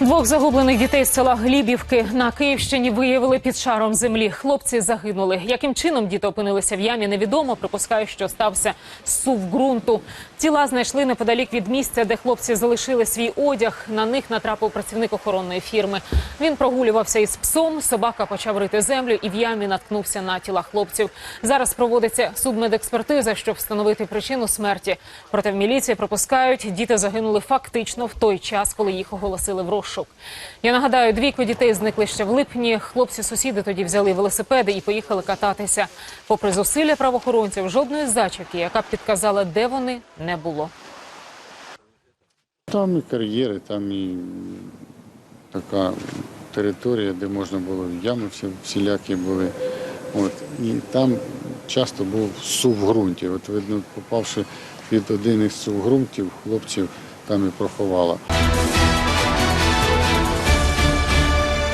Двох загублених дітей з села Глібівки на Київщині виявили під шаром землі. Хлопці загинули. Яким чином діти опинилися в ямі, невідомо. Припускаю, що стався сув ґрунту. Тіла знайшли неподалік від місця, де хлопці залишили свій одяг. На них натрапив працівник охоронної фірми. Він прогулювався із псом. Собака почав рити землю і в ямі наткнувся на тіла хлопців. Зараз проводиться судмедекспертиза, щоб встановити причину смерті. Проте в міліції припускають, діти загинули фактично в той час, коли їх оголосили в розшук. Я нагадаю, двійко дітей зникли ще в липні. Хлопці-сусіди тоді взяли велосипеди і поїхали кататися. Попри зусилля правоохоронців, жодної зачіпки, яка б підказала, де вони, не було. Там і кар'єри, там і така територія, де можна було ями всі, всілякі були. От. І там часто був сув в ґрунті. От видно, попавши під один із сув ґрунтів, хлопців там і проховало.